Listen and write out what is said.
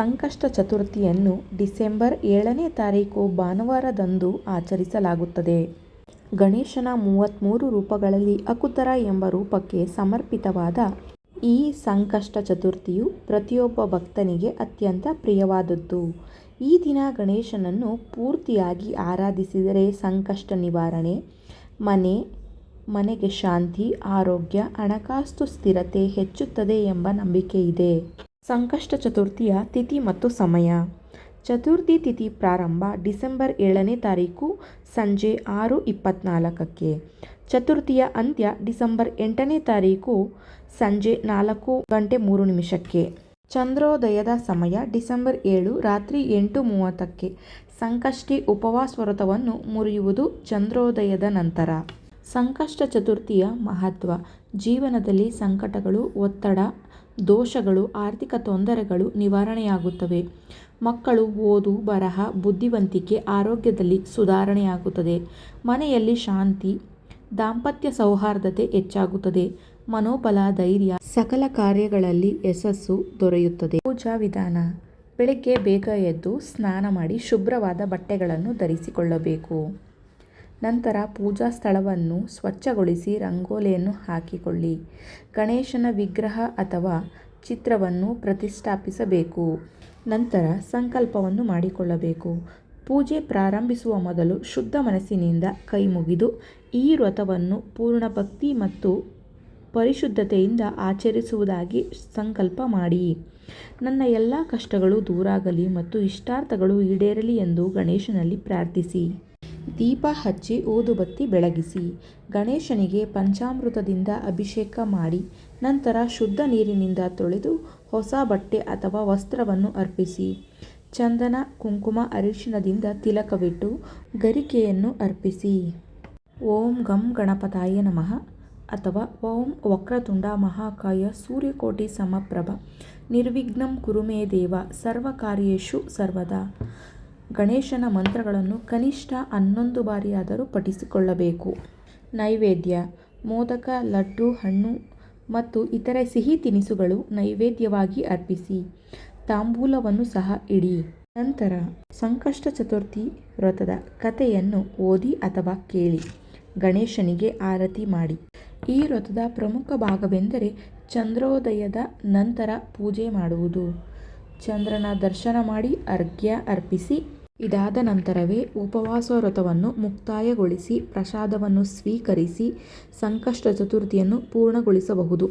ಸಂಕಷ್ಟ ಚತುರ್ಥಿಯನ್ನು ಡಿಸೆಂಬರ್ ಏಳನೇ ತಾರೀಕು ಭಾನುವಾರದಂದು ಆಚರಿಸಲಾಗುತ್ತದೆ. ಗಣೇಶನ ಮೂವತ್ತ್ಮೂರು ರೂಪಗಳಲ್ಲಿ ಅಕುತರ ಎಂಬ ರೂಪಕ್ಕೆ ಸಮರ್ಪಿತವಾದ ಈ ಸಂಕಷ್ಟ ಚತುರ್ಥಿಯು ಪ್ರತಿಯೊಬ್ಬ ಭಕ್ತನಿಗೆ ಅತ್ಯಂತ ಪ್ರಿಯವಾದದ್ದು. ಈ ದಿನ ಗಣೇಶನನ್ನು ಪೂರ್ತಿಯಾಗಿ ಆರಾಧಿಸಿದರೆ ಸಂಕಷ್ಟ ನಿವಾರಣೆ, ಮನೆ ಮನೆಗೆ ಶಾಂತಿ, ಆರೋಗ್ಯ, ಹಣಕಾಸು ಸ್ಥಿರತೆ ಹೆಚ್ಚುತ್ತದೆ ಎಂಬ ನಂಬಿಕೆಯಿದೆ. ಸಂಕಷ್ಟ ಚತುರ್ಥಿಯ ತಿಥಿ ಮತ್ತು ಸಮಯ ಚತುರ್ಥಿ ತಿಥಿ ಪ್ರಾರಂಭ ಡಿಸೆಂಬರ್ ಏಳನೇ ತಾರೀಕು ಸಂಜೆ ಆರು ಇಪ್ಪತ್ನಾಲ್ಕಕ್ಕೆ. ಚತುರ್ಥಿಯ ಅಂತ್ಯ ಡಿಸೆಂಬರ್ ಎಂಟನೇ ತಾರೀಕು ಸಂಜೆ ನಾಲ್ಕು ಗಂಟೆ ಮೂರು ನಿಮಿಷಕ್ಕೆ. ಚಂದ್ರೋದಯದ ಸಮಯ ಡಿಸೆಂಬರ್ ಏಳು ರಾತ್ರಿ ಎಂಟು ಮೂವತ್ತಕ್ಕೆ. ಸಂಕಷ್ಟಿ ಉಪವಾಸ ವ್ರತವನ್ನು ಮುರಿಯುವುದು ಚಂದ್ರೋದಯದ ನಂತರ. ಸಂಕಷ್ಟ ಚತುರ್ಥಿಯ ಮಹತ್ವ ಜೀವನದಲ್ಲಿ ಸಂಕಟಗಳು, ಒತ್ತಡ, ದೋಷಗಳು, ಆರ್ಥಿಕ ತೊಂದರೆಗಳು ನಿವಾರಣೆಯಾಗುತ್ತವೆ. ಮಕ್ಕಳು ಓದು, ಬರಹ, ಬುದ್ಧಿವಂತಿಕೆ, ಆರೋಗ್ಯದಲ್ಲಿ ಸುಧಾರಣೆಯಾಗುತ್ತದೆ. ಮನೆಯಲ್ಲಿ ಶಾಂತಿ, ದಾಂಪತ್ಯ ಸೌಹಾರ್ದತೆ ಹೆಚ್ಚಾಗುತ್ತದೆ. ಮನೋಬಲ, ಧೈರ್ಯ, ಸಕಲ ಕಾರ್ಯಗಳಲ್ಲಿ ಯಶಸ್ಸು ದೊರೆಯುತ್ತದೆ. ಪೂಜಾ ವಿಧಾನ ಬೆಳಗ್ಗೆ ಬೇಗ ಎದ್ದು ಸ್ನಾನ ಮಾಡಿ ಶುಭ್ರವಾದ ಬಟ್ಟೆಗಳನ್ನು ಧರಿಸಿಕೊಳ್ಳಬೇಕು. ನಂತರ ಪೂಜಾ ಸ್ಥಳವನ್ನು ಸ್ವಚ್ಛಗೊಳಿಸಿ ರಂಗೋಲಿಯನ್ನು ಹಾಕಿಕೊಳ್ಳಿ. ಗಣೇಶನ ವಿಗ್ರಹ ಅಥವಾ ಚಿತ್ರವನ್ನು ಪ್ರತಿಷ್ಠಾಪಿಸಬೇಕು. ನಂತರ ಸಂಕಲ್ಪವನ್ನು ಮಾಡಿಕೊಳ್ಳಬೇಕು. ಪೂಜೆ ಪ್ರಾರಂಭಿಸುವ ಮೊದಲು ಶುದ್ಧ ಮನಸ್ಸಿನಿಂದ ಕೈಮುಗಿದು ಈ ವ್ರತವನ್ನು ಪೂರ್ಣ ಭಕ್ತಿ ಮತ್ತು ಪರಿಶುದ್ಧತೆಯಿಂದ ಆಚರಿಸುವುದಾಗಿ ಸಂಕಲ್ಪ ಮಾಡಿ. ನನ್ನ ಎಲ್ಲ ಕಷ್ಟಗಳು ದೂರಾಗಲಿ ಮತ್ತು ಇಷ್ಟಾರ್ಥಗಳು ಈಡೇರಲಿ ಎಂದು ಗಣೇಶನಲ್ಲಿ ಪ್ರಾರ್ಥಿಸಿ. ದೀಪ ಹಚ್ಚಿ ಊದುಬತ್ತಿ ಬೆಳಗಿಸಿ. ಗಣೇಶನಿಗೆ ಪಂಚಾಮೃತದಿಂದ ಅಭಿಷೇಕ ಮಾಡಿ ನಂತರ ಶುದ್ಧ ನೀರಿನಿಂದ ತೊಳೆದು ಹೊಸ ಬಟ್ಟೆ ಅಥವಾ ವಸ್ತ್ರವನ್ನು ಅರ್ಪಿಸಿ. ಚಂದನ, ಕುಂಕುಮ, ಅರಿಶಿನದಿಂದ ತಿಲಕವಿಟ್ಟು ಗರಿಕೆಯನ್ನು ಅರ್ಪಿಸಿ. ಓಂ ಗಂ ಗಣಪತಾಯ ನಮಃ ಅಥವಾ ಓಂ ವಕ್ರತುಂಡ ಮಹಾಕಾಯ ಸೂರ್ಯಕೋಟಿ ಸಮಪ್ರಭ ನಿರ್ವಿಘ್ನಂ ಕುರುಮೇ ದೇವ ಸರ್ವಕಾರ್ಯೇಷು ಸರ್ವದಾ ಗಣೇಶನ ಮಂತ್ರಗಳನ್ನು ಕನಿಷ್ಠ ಹನ್ನೊಂದು ಬಾರಿಯಾದರೂ ಪಠಿಸಿಕೊಳ್ಳಬೇಕು. ನೈವೇದ್ಯ ಮೋದಕ, ಲಡ್ಡು, ಹಣ್ಣು ಮತ್ತು ಇತರೆ ಸಿಹಿ ತಿನಿಸುಗಳು ನೈವೇದ್ಯವಾಗಿ ಅರ್ಪಿಸಿ. ತಾಂಬೂಲವನ್ನು ಸಹ ಇಡಿ. ನಂತರ ಸಂಕಷ್ಟ ಚತುರ್ಥಿ ವ್ರತದ ಕಥೆಯನ್ನು ಓದಿ ಅಥವಾ ಕೇಳಿ ಗಣೇಶನಿಗೆ ಆರತಿ ಮಾಡಿ. ಈ ವ್ರತದ ಪ್ರಮುಖ ಭಾಗವೆಂದರೆ ಚಂದ್ರೋದಯದ ನಂತರ ಪೂಜೆ ಮಾಡುವುದು. ಚಂದ್ರನ ದರ್ಶನ ಮಾಡಿ ಅರ್ಘ್ಯ ಅರ್ಪಿಸಿ. ಇದಾದ ನಂತರವೇ ಉಪವಾಸ ವ್ರತವನ್ನು ಮುಕ್ತಾಯಗೊಳಿಸಿ ಪ್ರಸಾದವನ್ನು ಸ್ವೀಕರಿಸಿ ಸಂಕಷ್ಟ ಚತುರ್ಥಿಯನ್ನು ಪೂರ್ಣಗೊಳಿಸಬಹುದು.